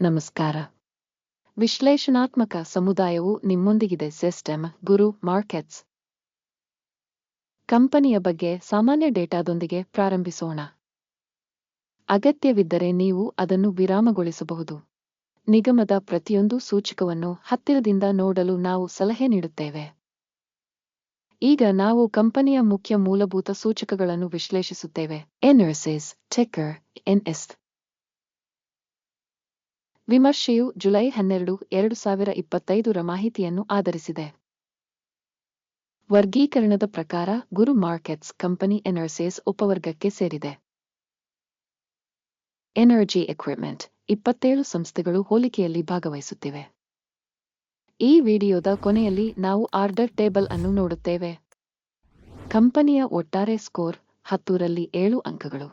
ನಮಸ್ಕಾರ. ವಿಶ್ಲೇಷಣಾತ್ಮಕ ಸಮುದಾಯವು ನಿಮ್ಮೊಂದಿಗಿದೆ ಸಿಸ್ಟಮ್, ಗುರು ಮಾರ್ಕೆಟ್ಸ್. ಕಂಪನಿಯ ಬಗ್ಗೆ ಸಾಮಾನ್ಯ ಡೇಟಾದೊಂದಿಗೆ ಪ್ರಾರಂಭಿಸೋಣ. ಅಗತ್ಯವಿದ್ದರೆ ನೀವು ಅದನ್ನು ವಿರಾಮಗೊಳಿಸಬಹುದು. ನಿಗಮದ ಪ್ರತಿಯೊಂದು ಸೂಚಕವನ್ನು ಹತ್ತಿರದಿಂದ ನೋಡಲು ನಾವು ಸಲಹೆ ನೀಡುತ್ತೇವೆ. ಈಗ ನಾವು ಕಂಪನಿಯ ಮುಖ್ಯ ಮೂಲಭೂತ ಸೂಚಕಗಳನ್ನು ವಿಶ್ಲೇಷಿಸುತ್ತೇವೆ. ಎನ್ಎಸ್ಎಸ್ ಟೆಕರ್ ಎನ್ಎಸ್ ವಿಮರ್ಶೆಯು ಜುಲೈ ಹನ್ನೆರಡು, ಎರಡು ಸಾವಿರ ಇಪ್ಪತ್ತೈದರ ಮಾಹಿತಿಯನ್ನು ಆಧರಿಸಿದೆ. ವರ್ಗೀಕರಣದ ಪ್ರಕಾರ ಗುರು ಮಾರ್ಕೆಟ್ಸ್ ಕಂಪನಿ ಎನರ್ಸೇಸ್ ಉಪವರ್ಗಕ್ಕೆ ಸೇರಿದೆ. ಎನರ್ಜಿ ಎಕ್ವಿಪ್ಮೆಂಟ್ ಇಪ್ಪತ್ತೇಳು ಸಂಸ್ಥೆಗಳು ಹೋಲಿಕೆಯಲ್ಲಿ ಭಾಗವಹಿಸುತ್ತಿವೆ. ಈ ವಿಡಿಯೋದ ಕೊನೆಯಲ್ಲಿ ನಾವು ಆರ್ಡರ್ ಟೇಬಲ್ ಅನ್ನು ನೋಡುತ್ತೇವೆ. ಕಂಪನಿಯ ಒಟ್ಟಾರೆ ಸ್ಕೋರ್ ಹತ್ತೂರಲ್ಲಿ ಏಳು ಅಂಕಗಳು.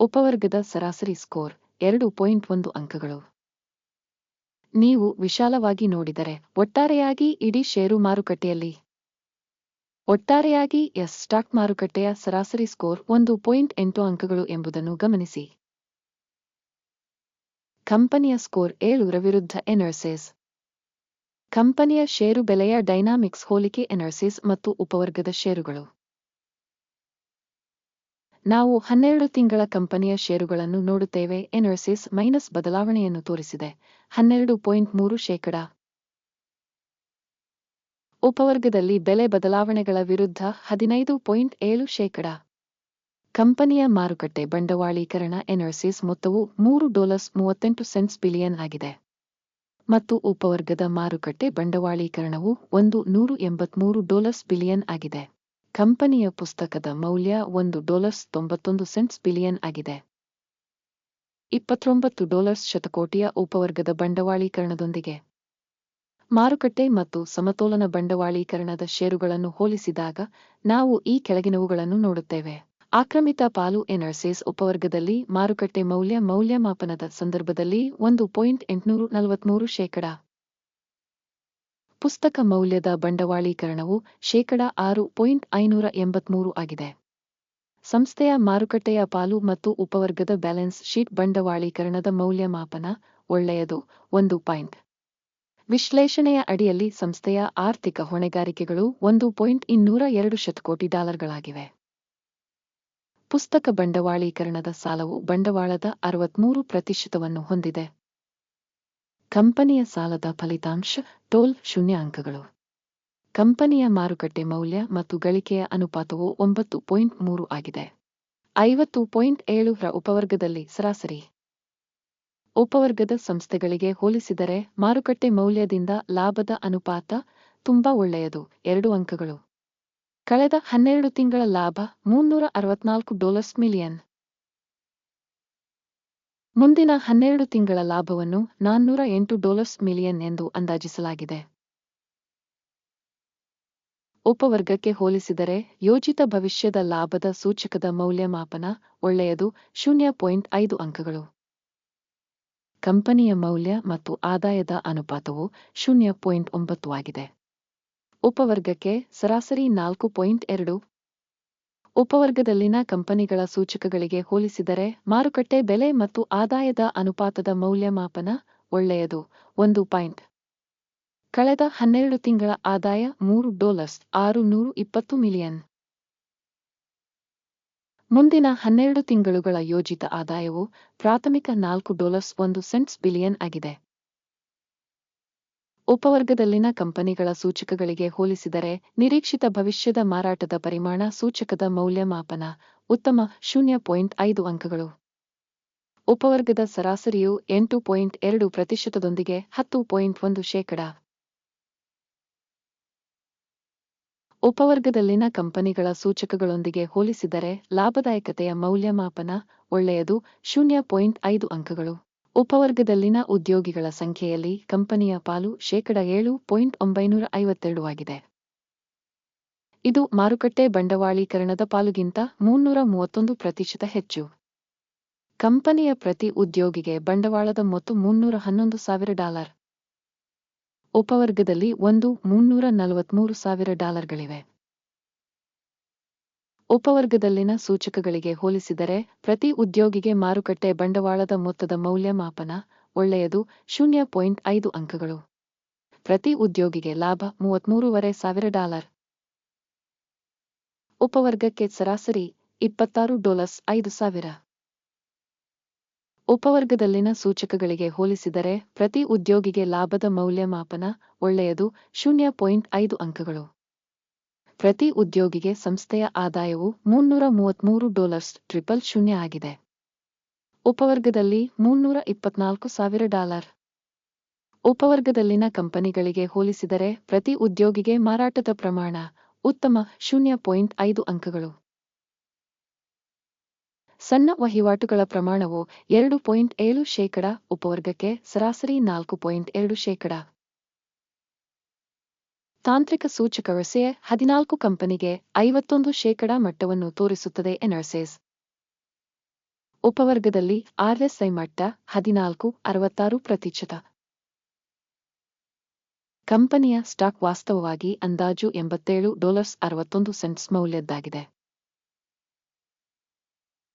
ಉಪವರ್ಗದ ಸರಾಸರಿ ಸ್ಕೋರ್ ಎರಡು ಪಾಯಿಂಟ್ ಒಂದು ಅಂಕಗಳು. ನೀವು ವಿಶಾಲವಾಗಿ ನೋಡಿದರೆ ಒಟ್ಟಾರೆಯಾಗಿ ಇಡೀ ಷೇರು ಮಾರುಕಟ್ಟೆಯಲ್ಲಿ. ಒಟ್ಟಾರೆಯಾಗಿ ಎಸ್ ಸ್ಟಾಕ್ ಮಾರುಕಟ್ಟೆಯ ಸರಾಸರಿ ಸ್ಕೋರ್ ಒಂದು ಪಾಯಿಂಟ್ ಎಂಟು ಅಂಕಗಳು ಎಂಬುದನ್ನು ಗಮನಿಸಿ. ಕಂಪನಿಯ ಸ್ಕೋರ್ ಏಳುರ ವಿರುದ್ಧ ಎನರ್ಸೆಸ್ ಕಂಪನಿಯ ಷೇರು ಬೆಲೆಯ ಡೈನಾಮಿಕ್ಸ್ ಹೋಲಿಕೆ ಎನರ್ಸಿಸ್ ಮತ್ತು ಉಪವರ್ಗದ ಷೇರುಗಳು. ನಾವು ಹನ್ನೆರಡು ತಿಂಗಳ ಕಂಪನಿಯ ಷೇರುಗಳನ್ನು ನೋಡುತ್ತೇವೆ ಎನರ್ಸಿಸ್ ಮೈನಸ್ ಬದಲಾವಣೆಯನ್ನು ತೋರಿಸಿದೆ, ಹನ್ನೆರಡು ಪಾಯಿಂಟ್ ಮೂರು ಶೇಕಡ. ಉಪವರ್ಗದಲ್ಲಿ ಬೆಲೆ ಬದಲಾವಣೆಗಳ ವಿರುದ್ಧ ಹದಿನೈದು ಪಾಯಿಂಟ್ ಏಳು ಶೇಕಡ. ಕಂಪನಿಯ ಮಾರುಕಟ್ಟೆ ಬಂಡವಾಳೀಕರಣ ಎನರ್ಸಿಸ್ ಮೊತ್ತವು ಮೂರು ಡಾಲರ್ಸ್ ಮೂವತ್ತೆಂಟು ಸೆಂಟ್ಸ್ ಬಿಲಿಯನ್ ಆಗಿದೆ. ಮತ್ತು ಉಪವರ್ಗದ ಮಾರುಕಟ್ಟೆ ಬಂಡವಾಳೀಕರಣವು ಒಂದು ನೂರು ಎಂಬತ್ಮೂರು ಡಾಲರ್ಸ್ ಬಿಲಿಯನ್ ಆಗಿದೆ. ಕಂಪನಿಯ ಪುಸ್ತಕದ ಮೌಲ್ಯ ಒಂದು ಡಾಲರ್ಸ್ ತೊಂಬತ್ತೊಂದು ಸೆಂಟ್ಸ್ ಬಿಲಿಯನ್ ಆಗಿದೆ. ಇಪ್ಪತ್ತೊಂಬತ್ತು ಡಾಲರ್ಸ್ ಶತಕೋಟಿಯ ಉಪವರ್ಗದ ಬಂಡವಾಳೀಕರಣದೊಂದಿಗೆ. ಮಾರುಕಟ್ಟೆ ಮತ್ತು ಸಮತೋಲನ ಬಂಡವಾಳೀಕರಣದ ಷೇರುಗಳನ್ನು ಹೋಲಿಸಿದಾಗ ನಾವು ಈ ಕೆಳಗಿನವುಗಳನ್ನು ನೋಡುತ್ತೇವೆ. ಆಕ್ರಮಿತ ಪಾಲು ಎನರ್ಸೇಸ್ ಉಪವರ್ಗದಲ್ಲಿ ಮಾರುಕಟ್ಟೆ ಮೌಲ್ಯ ಮೌಲ್ಯಮಾಪನದ ಸಂದರ್ಭದಲ್ಲಿ ಒಂದು ಪಾಯಿಂಟ್ ಎಂಟುನೂರು ನಲವತ್ಮೂರು ಶೇಕಡ. ಪುಸ್ತಕ ಮೌಲ್ಯದ ಬಂಡವಾಳೀಕರಣವು ಶೇಕಡ ಆರು ಪಾಯಿಂಟ್ ಐನೂರ ಎಂಬತ್ಮೂರು ಆಗಿದೆ. ಸಂಸ್ಥೆಯ ಮಾರುಕಟ್ಟೆಯ ಪಾಲು ಮತ್ತು ಉಪವರ್ಗದ ಬ್ಯಾಲೆನ್ಸ್ ಶೀಟ್ ಬಂಡವಾಳೀಕರಣದ ಮೌಲ್ಯಮಾಪನ ಒಳ್ಳೆಯದು, ಒಂದು ಪಾಯಿಂಟ್. ವಿಶ್ಲೇಷಣೆಯ ಅಡಿಯಲ್ಲಿ ಸಂಸ್ಥೆಯ ಆರ್ಥಿಕ ಹೊಣೆಗಾರಿಕೆಗಳು ಒಂದು ಪಾಯಿಂಟ್ ಇನ್ನೂರ ಎರಡು ಶತಕೋಟಿ ಡಾಲರ್ಗಳಾಗಿವೆ. ಪುಸ್ತಕ ಬಂಡವಾಳೀಕರಣದ ಸಾಲವು ಬಂಡವಾಳದ ಅರವತ್ಮೂರು ಪ್ರತಿಶತವನ್ನು ಹೊಂದಿದೆ. ಕಂಪನಿಯ ಸಾಲದ ಫಲಿತಾಂಶ ಟೋಲ್ ಶೂನ್ಯ ಅಂಕಗಳು. ಕಂಪನಿಯ ಮಾರುಕಟ್ಟೆ ಮೌಲ್ಯ ಮತ್ತು ಗಳಿಕೆಯ ಅನುಪಾತವು ಒಂಬತ್ತು ಪಾಯಿಂಟ್ ಮೂರು ಆಗಿದೆ. ಐವತ್ತು ಪಾಯಿಂಟ್ ಏಳು ರ ಉಪವರ್ಗದಲ್ಲಿ ಸರಾಸರಿ. ಉಪವರ್ಗದ ಸಂಸ್ಥೆಗಳಿಗೆ ಹೋಲಿಸಿದರೆ ಮಾರುಕಟ್ಟೆ ಮೌಲ್ಯದಿಂದ ಲಾಭದ ಅನುಪಾತ ತುಂಬಾ ಒಳ್ಳೆಯದು, ಎರಡು ಅಂಕಗಳು. ಕಳೆದ ಹನ್ನೆರಡು ತಿಂಗಳ ಲಾಭ ಮುನ್ನೂರ ಅರವತ್ನಾಲ್ಕು ಮಿಲಿಯನ್. ಮುಂದಿನ ಹನ್ನೆರಡು ತಿಂಗಳ ಲಾಭವನ್ನು ನಾನ್ನೂರ ಎಂಟು ಡಾಲರ್ಸ್ ಮಿಲಿಯನ್ ಎಂದು ಅಂದಾಜಿಸಲಾಗಿದೆ. ಉಪವರ್ಗಕ್ಕೆ ಹೋಲಿಸಿದರೆ ಯೋಜಿತ ಭವಿಷ್ಯದ ಲಾಭದ ಸೂಚಕದ ಮೌಲ್ಯಮಾಪನ ಒಳ್ಳೆಯದು ಶೂನ್ಯ ಪಾಯಿಂಟ್ ಐದು ಅಂಕಗಳು. ಕಂಪನಿಯ ಮೌಲ್ಯ ಮತ್ತು ಆದಾಯದ ಅನುಪಾತವು ಶೂನ್ಯ ಪಾಯಿಂಟ್ ಒಂಬತ್ತು ಆಗಿದೆ. ಉಪವರ್ಗಕ್ಕೆ ಸರಾಸರಿ ನಾಲ್ಕು ಪಾಯಿಂಟ್ ಎರಡು ಉಪವರ್ಗದಲ್ಲಿನ ಕಂಪನಿಗಳ ಸೂಚಕಗಳಿಗೆ ಹೋಲಿಸಿದರೆ ಮಾರುಕಟ್ಟೆ ಬೆಲೆ ಮತ್ತು ಆದಾಯದ ಅನುಪಾತದ ಮೌಲ್ಯಮಾಪನ ಒಳ್ಳೆಯದು. ಒಂದು ಪಾಯಿಂಟ್. ಕಳೆದ ಹನ್ನೆರಡು ತಿಂಗಳ ಆದಾಯ ಮೂರು ಡಾಲರ್ಸ್ ಆರು ನೂರು ಇಪ್ಪತ್ತು ಮಿಲಿಯನ್. ಮುಂದಿನ ಹನ್ನೆರಡು ತಿಂಗಳುಗಳ ಯೋಜಿತ ಆದಾಯವು ಪ್ರಾಥಮಿಕ ನಾಲ್ಕು ಡಾಲರ್ಸ್ ಒಂದು ಸೆಂಟ್ಸ್ ಬಿಲಿಯನ್ ಆಗಿದೆ. ಉಪವರ್ಗದಲ್ಲಿನ ಕಂಪನಿಗಳ ಸೂಚಕಗಳಿಗೆ ಹೋಲಿಸಿದರೆ, ನಿರೀಕ್ಷಿತ ಭವಿಷ್ಯದ ಮಾರಾಟದ ಪರಿಮಾಣ ಸೂಚಕದ ಮೌಲ್ಯಮಾಪನ ಉತ್ತಮ ಶೂನ್ಯ ಪಾಯಿಂಟ್ ಐದು ಅಂಕಗಳು. ಉಪವರ್ಗದ ಸರಾಸರಿಯು ಎಂಟು ಪಾಯಿಂಟ್ ಎರಡು ಪ್ರತಿಶತದೊಂದಿಗೆ ಹತ್ತು ಪಾಯಿಂಟ್ ಒಂದು ಶೇಕಡ. ಉಪವರ್ಗದಲ್ಲಿನ ಕಂಪನಿಗಳ ಸೂಚಕಗಳೊಂದಿಗೆ ಹೋಲಿಸಿದರೆ, ಲಾಭದಾಯಕತೆಯ ಮೌಲ್ಯಮಾಪನ ಒಳ್ಳೆಯದು, ಶೂನ್ಯ ಪಾಯಿಂಟ್ ಐದು ಅಂಕಗಳು. ಉಪವರ್ಗದಲ್ಲಿನ ಉದ್ಯೋಗಿಗಳ ಸಂಖ್ಯೆಯಲ್ಲಿ ಕಂಪನಿಯ ಪಾಲು ಶೇಕಡ ಏಳು ಪಾಯಿಂಟ್ ಒಂಬೈನೂರ ಐವತ್ತೆರಡು ಆಗಿದೆ. ಇದು ಮಾರುಕಟ್ಟೆ ಬಂಡವಾಳೀಕರಣದ ಪಾಲುಗಿಂತ ಮುನ್ನೂರ ಮೂವತ್ತೊಂದು ಪ್ರತಿಶತ ಹೆಚ್ಚು. ಕಂಪನಿಯ ಪ್ರತಿ ಉದ್ಯೋಗಿಗೆ ಬಂಡವಾಳದ ಮೊತ್ತ ಮುನ್ನೂರ ಹನ್ನೊಂದು ಸಾವಿರ ಡಾಲರ್. ಉಪವರ್ಗದಲ್ಲಿ ಒಂದು ಮುನ್ನೂರ ನಲವತ್ಮೂರು ಸಾವಿರ ಡಾಲರ್ಗಳಿವೆ. ಉಪವರ್ಗದಲ್ಲಿನ ಸೂಚಕಗಳಿಗೆ ಹೋಲಿಸಿದರೆ, ಪ್ರತಿ ಉದ್ಯೋಗಿಗೆ ಮಾರುಕಟ್ಟೆ ಬಂಡವಾಳದ ಮೊತ್ತದ ಮೌಲ್ಯಮಾಪನ ಒಳ್ಳೆಯದು, ಶೂನ್ಯ ಪಾಯಿಂಟ್ ಐದು ಅಂಕಗಳು. ಪ್ರತಿ ಉದ್ಯೋಗಿಗೆ ಲಾಭ ಮೂವತ್ಮೂರುವರೆ ಸಾವಿರ ಡಾಲರ್. ಉಪವರ್ಗಕ್ಕೆ ಸರಾಸರಿ ಇಪ್ಪತ್ತಾರು ಡಾಲರ್ಸ್ ಐದು ಸಾವಿರ. ಉಪವರ್ಗದಲ್ಲಿನ ಸೂಚಕಗಳಿಗೆ ಹೋಲಿಸಿದರೆ, ಪ್ರತಿ ಉದ್ಯೋಗಿಗೆ ಲಾಭದ ಮೌಲ್ಯಮಾಪನ ಒಳ್ಳೆಯದು, ಶೂನ್ಯ ಪಾಯಿಂಟ್ ಐದು ಅಂಕಗಳು. ಪ್ರತಿ ಉದ್ಯೋಗಿಗೆ ಸಂಸ್ಥೆಯ ಆದಾಯವು ಮುನ್ನೂರ ಮೂವತ್ಮೂರು ಡಾಲರ್ಸ್ ಟ್ರಿಪಲ್ ಶೂನ್ಯ ಆಗಿದೆ. ಉಪವರ್ಗದಲ್ಲಿ ಮುನ್ನೂರ ಇಪ್ಪತ್ನಾಲ್ಕು ಸಾವಿರ ಡಾಲರ್. ಉಪವರ್ಗದಲ್ಲಿನ ಕಂಪನಿಗಳಿಗೆ ಹೋಲಿಸಿದರೆ ಪ್ರತಿ ಉದ್ಯೋಗಿಗೆ ಮಾರಾಟದ ಪ್ರಮಾಣ ಉತ್ತಮ ಶೂನ್ಯ ಪಾಯಿಂಟ್ ಐದು ಅಂಕಗಳು. ಸಣ್ಣ ವಹಿವಾಟುಗಳ ಪ್ರಮಾಣವು ಎರಡು ಪಾಯಿಂಟ್ ಏಳು ಶೇಕಡ, ಉಪವರ್ಗಕ್ಕೆ ಸರಾಸರಿ ನಾಲ್ಕು ಪಾಯಿಂಟ್ ಎರಡು ಶೇಕಡ. ತಾಂತ್ರಿಕ ಸೂಚಕ ರಸೆ ಹದಿನಾಲ್ಕು ಕಂಪನಿಗೆ ಐವತ್ತೊಂದು ಶೇಕಡಾ ಮಟ್ಟವನ್ನು ತೋರಿಸುತ್ತದೆ ಎನರ್ಸೆಸ್ ಉಪವರ್ಗದಲ್ಲಿ ಆರ್ಎಸ್ಐ ಮಟ್ಟ ಹದಿನಾಲ್ಕು, ಅರವತ್ತಾರು ಪ್ರತಿಶತ. ಕಂಪನಿಯ ಸ್ಟಾಕ್ ವಾಸ್ತವವಾಗಿ ಅಂದಾಜು ಎಂಬತ್ತೇಳು ಡಾಲರ್ಸ್ ಅರವತ್ತೊಂದು ಸೆಂಟ್ಸ್ ಮೌಲ್ಯದ್ದಾಗಿದೆ.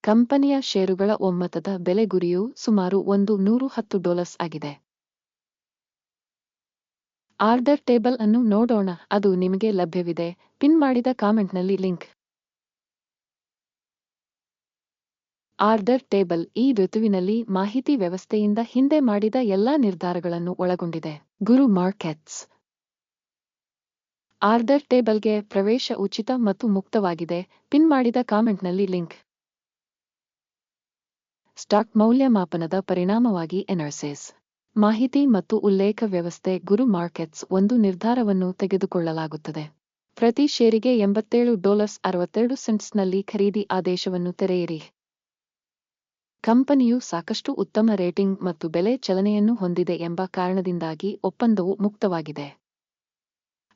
ಕಂಪನಿಯ ಷೇರುಗಳ ಒಮ್ಮತದ ಬೆಲೆ ಗುರಿಯು ಸುಮಾರು ಒಂದು ನೂರು ಹತ್ತು ಡಾಲರ್ಸ್ ಆಗಿದೆ. ಆರ್ಡರ್ ಟೇಬಲ್ ಅನ್ನು ನೋಡೋಣ, ಅದು ನಿಮಗೆ ಲಭ್ಯವಿದೆ. ಪಿನ್ ಮಾಡಿದ ಕಾಮೆಂಟ್ನಲ್ಲಿ ಲಿಂಕ್. ಆರ್ಡರ್ ಟೇಬಲ್ ಈ ಋತುವಿನಲ್ಲಿ ಮಾಹಿತಿ ವ್ಯವಸ್ಥೆಯಿಂದ ಹಿಂದೆ ಮಾಡಿದ ಎಲ್ಲಾ ನಿರ್ಧಾರಗಳನ್ನು ಒಳಗೊಂಡಿದೆ. ಗುರು ಮಾರ್ಕೆಟ್ಸ್. ಆರ್ಡರ್ ಟೇಬಲ್ಗೆ ಪ್ರವೇಶ ಉಚಿತ ಮತ್ತು ಮುಕ್ತವಾಗಿದೆ. ಪಿನ್ ಮಾಡಿದ ಕಾಮೆಂಟ್ನಲ್ಲಿ ಲಿಂಕ್. ಸ್ಟಾಕ್ ಮೌಲ್ಯಮಾಪನದ ಪರಿಣಾಮವಾಗಿ ಎನರ್ಸೆಸ್. ಮಾಹಿತಿ ಮತ್ತು ಉಲ್ಲೇಖ ವ್ಯವಸ್ಥೆ ಗುರು ಮಾರ್ಕೆಟ್ಸ್ ಒಂದು ನಿರ್ಧಾರವನ್ನು ತೆಗೆದುಕೊಳ್ಳಲಾಗುತ್ತದೆ. ಪ್ರತಿ ಷೇರಿಗೆ ಎಂಬತ್ತೇಳು ಡಾಲರ್ಸ್ ಅರವತ್ತೆರಡು ಸೆಂಟ್ಸ್ನಲ್ಲಿ ಖರೀದಿ ಆದೇಶವನ್ನು ತೆರೆಯಿರಿ. ಕಂಪನಿಯು ಸಾಕಷ್ಟು ಉತ್ತಮ ರೇಟಿಂಗ್ ಮತ್ತು ಬೆಲೆ ಚಲನೆಯನ್ನು ಹೊಂದಿದೆ ಎಂಬ ಕಾರಣದಿಂದಾಗಿ ಒಪ್ಪಂದವು ಮುಕ್ತವಾಗಿದೆ.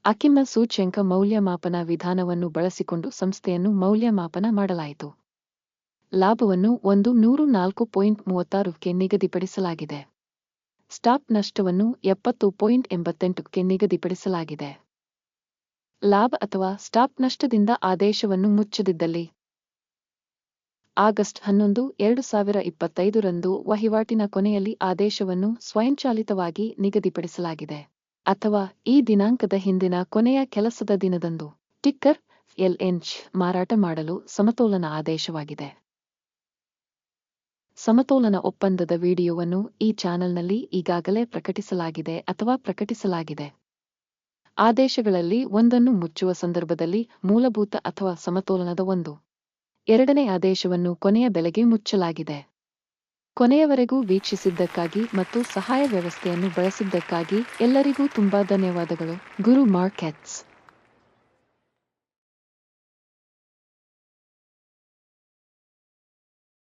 ಅಕಿಮ ಸೂಚ್ಯಂಕ ಮೌಲ್ಯಮಾಪನ ವಿಧಾನವನ್ನು ಬಳಸಿಕೊಂಡು ಸಂಸ್ಥೆಯನ್ನು ಮೌಲ್ಯಮಾಪನ ಮಾಡಲಾಯಿತು. ಲಾಭವನ್ನು ಒಂದು ನೂರು ನಾಲ್ಕು ಪಾಯಿಂಟ್ ಮೂವತ್ತಾರಕ್ಕೆ ನಿಗದಿಪಡಿಸಲಾಗಿದೆ. ಸ್ಟಾಕ್ ನಷ್ಟವನ್ನು ಎಪ್ಪತ್ತು ಪಾಯಿಂಟ್ ಎಂಬತ್ತೆಂಟಕ್ಕೆ ನಿಗದಿಪಡಿಸಲಾಗಿದೆ. ಲಾಭ ಅಥವಾ ಸ್ಟಾಪ್ ನಷ್ಟದಿಂದ ಆದೇಶವನ್ನು ಮುಚ್ಚದಿದ್ದಲ್ಲಿ. ಆಗಸ್ಟ್ ಹನ್ನೊಂದು, ಎರಡು ಸಾವಿರ ಇಪ್ಪತ್ತೈದರಂದು ವಹಿವಾಟಿನ ಕೊನೆಯಲ್ಲಿ ಆದೇಶವನ್ನು ಸ್ವಯಂಚಾಲಿತವಾಗಿ ನಿಗದಿಪಡಿಸಲಾಗಿದೆ. ಅಥವಾ ಈ ದಿನಾಂಕದ ಹಿಂದಿನ ಕೊನೆಯ ಕೆಲಸದ ದಿನದಂದು. ಟಿಕ್ಕರ್ ಎಲ್ಎನ್ಚ್ ಮಾರಾಟ ಮಾಡಲು ಸಮತೋಲನ ಆದೇಶವಾಗಿದೆ. ಸಮತೋಲನ ಒಪ್ಪಂದದ ವಿಡಿಯೋವನ್ನು ಈ ಚಾನೆಲ್ನಲ್ಲಿ ಈಗಾಗಲೇ ಪ್ರಕಟಿಸಲಾಗಿದೆ ಅಥವಾ ಪ್ರಕಟಿಸಲಾಗಿದೆ. ಆದೇಶಗಳಲ್ಲಿ ಒಂದನ್ನು ಮುಚ್ಚುವ ಸಂದರ್ಭದಲ್ಲಿ ಮೂಲಭೂತ ಅಥವಾ ಸಮತೋಲನದ ಒಂದು. ಎರಡನೇ ಆದೇಶವನ್ನು ಕೊನೆಯ ಬೆಲೆಗೆ ಮುಚ್ಚಲಾಗಿದೆ. ಕೊನೆಯವರೆಗೂ ವೀಕ್ಷಿಸಿದ್ದಕ್ಕಾಗಿ ಮತ್ತು ಸಹಾಯ ವ್ಯವಸ್ಥೆಯನ್ನು ಬಳಸಿದ್ದಕ್ಕಾಗಿ ಎಲ್ಲರಿಗೂ ತುಂಬಾ ಧನ್ಯವಾದಗಳು. ಗುರು ಮಾರ್ಕೆಟ್ಸ್.